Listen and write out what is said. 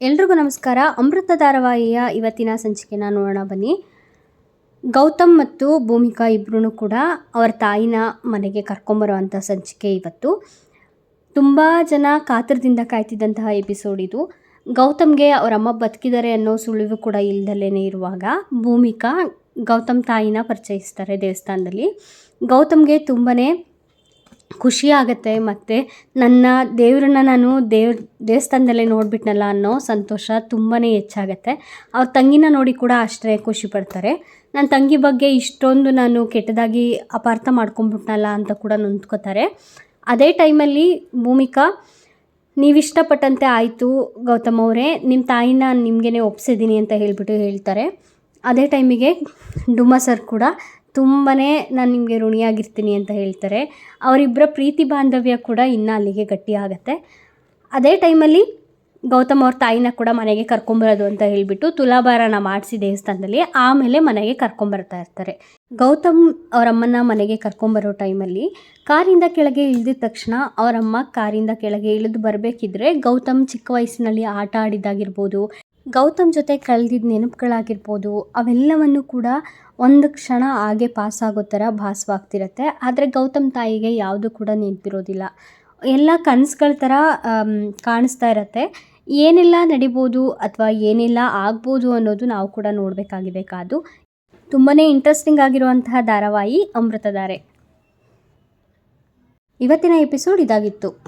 ಎಲ್ರಿಗೂ ನಮಸ್ಕಾರ. ಅಮೃತ ಧಾರಾವಾಹಿಯ ಇವತ್ತಿನ ಸಂಚಿಕೆನ ನೋಡೋಣ ಬನ್ನಿ. ಗೌತಮ್ ಮತ್ತು ಭೂಮಿಕಾ ಇಬ್ಬರೂ ಕೂಡ ಅವರ ತಾಯಿನ ಮನೆಗೆ ಕರ್ಕೊಂಬರುವಂಥ ಸಂಚಿಕೆ ಇವತ್ತು. ತುಂಬ ಜನ ಕಾತರದಿಂದ ಕಾಯ್ತಿದ್ದಂತಹ ಎಪಿಸೋಡ್ ಇದು. ಗೌತಮ್ಗೆ ಅವರಮ್ಮ ಬದುಕಿದ್ದಾರೆ ಅನ್ನೋ ಸುಳಿವು ಕೂಡ ಇಲ್ದಲೇ ಇರುವಾಗ ಭೂಮಿಕಾ ಗೌತಮ್ ತಾಯಿನ ಪರಿಚಯಿಸ್ತಾರೆ ದೇವಸ್ಥಾನದಲ್ಲಿ. ಗೌತಮ್ಗೆ ತುಂಬಾ ಖುಷಿ ಆಗುತ್ತೆ ಮತ್ತು ನನ್ನ ದೇವ್ರನ್ನ ನಾನು ದೇವ್ರ ದೇವಸ್ಥಾನದಲ್ಲೇ ನೋಡಿಬಿಟ್ನಲ್ಲ ಅನ್ನೋ ಸಂತೋಷ ತುಂಬಾ ಹೆಚ್ಚಾಗತ್ತೆ. ಅವ್ರ ತಂಗಿನ ನೋಡಿ ಕೂಡ ಅಷ್ಟೇ ಖುಷಿ ಪಡ್ತಾರೆ. ನನ್ನ ತಂಗಿ ಬಗ್ಗೆ ಇಷ್ಟೊಂದು ನಾನು ಕೆಟ್ಟದಾಗಿ ಅಪಾರ್ಥ ಮಾಡ್ಕೊಂಬಿಟ್ನಲ್ಲ ಅಂತ ಕೂಡ ನೊಂದ್ಕೋತಾರೆ. ಅದೇ ಟೈಮಲ್ಲಿ ಭೂಮಿಕಾ, ನೀವಿಷ್ಟಪಟ್ಟಂತೆ ಆಯಿತು ಗೌತಮ್ ಅವರೇ ನಿಮ್ಮ ತಾಯಿನ ನಿಮಗೇನೆ ಒಪ್ಸಿದ್ದೀನಿ ಅಂತ ಹೇಳಿಬಿಟ್ಟು ಹೇಳ್ತಾರೆ. ಅದೇ ಟೈಮಿಗೆ ಡುಮಾ ಸರ್ ಕೂಡ ತುಂಬಾ ನಾನು ನಿಮಗೆ ಋಣಿಯಾಗಿರ್ತೀನಿ ಅಂತ ಹೇಳ್ತಾರೆ. ಅವರಿಬ್ಬರ ಪ್ರೀತಿ ಬಾಂಧವ್ಯ ಕೂಡ ಇನ್ನೂ ಅಲ್ಲಿಗೆ ಗಟ್ಟಿ ಆಗುತ್ತೆ. ಅದೇ ಟೈಮಲ್ಲಿ ಗೌತಮ್ ಅವ್ರ ತಾಯಿನ ಕೂಡ ಮನೆಗೆ ಕರ್ಕೊಂಬರೋದು ಅಂತ ಹೇಳಿಬಿಟ್ಟು ತುಲಾಭಾರನ ಮಾಡಿಸಿ ದೇವಸ್ಥಾನದಲ್ಲಿ ಆಮೇಲೆ ಮನೆಗೆ ಕರ್ಕೊಂಬರ್ತಾ ಇರ್ತಾರೆ. ಗೌತಮ್ ಅವರಮ್ಮನ ಮನೆಗೆ ಕರ್ಕೊಂಬರೋ ಟೈಮಲ್ಲಿ ಕಾರಿಂದ ಕೆಳಗೆ ಇಳಿದಿದ ತಕ್ಷಣ ಅವರಮ್ಮ ಕಾರಿಂದ ಕೆಳಗೆ ಇಳಿದು ಬರಬೇಕಿದ್ರೆ ಗೌತಮ್ ಚಿಕ್ಕ ವಯಸ್ಸಿನಲ್ಲಿ ಆಟ ಆಡಿದ್ದಾಗಿರ್ಬೋದು, ಗೌತಮ್ ಜೊತೆ ಕಳೆದಿದ್ದ ನೆನಪುಗಳಾಗಿರ್ಬೋದು, ಅವೆಲ್ಲವನ್ನು ಕೂಡ ಒಂದು ಕ್ಷಣ ಹಾಗೆ ಪಾಸ್ ಆಗೋ ಥರ ಭಾಸವಾಗ್ತಿರತ್ತೆ. ಆದರೆ ಗೌತಮ್ ತಾಯಿಗೆ ಯಾವುದು ಕೂಡ ನೆನಪಿರೋದಿಲ್ಲ. ಎಲ್ಲ ಕನಸುಗಳ ಥರ ಕಾಣಿಸ್ತಾ ಇರತ್ತೆ. ಏನೆಲ್ಲ ನಡಿಬೋದು ಅಥವಾ ಏನೆಲ್ಲ ಆಗ್ಬೋದು ಅನ್ನೋದು ನಾವು ಕೂಡ ನೋಡಬೇಕಾಗಿದೆ ಕಾದು. ತುಂಬಾ ಇಂಟ್ರೆಸ್ಟಿಂಗ್ ಆಗಿರುವಂತಹ ಧಾರಾವಾಹಿ ಅಮೃತಧಾರೆ. ಇವತ್ತಿನ ಎಪಿಸೋಡ್ ಇದಾಗಿತ್ತು.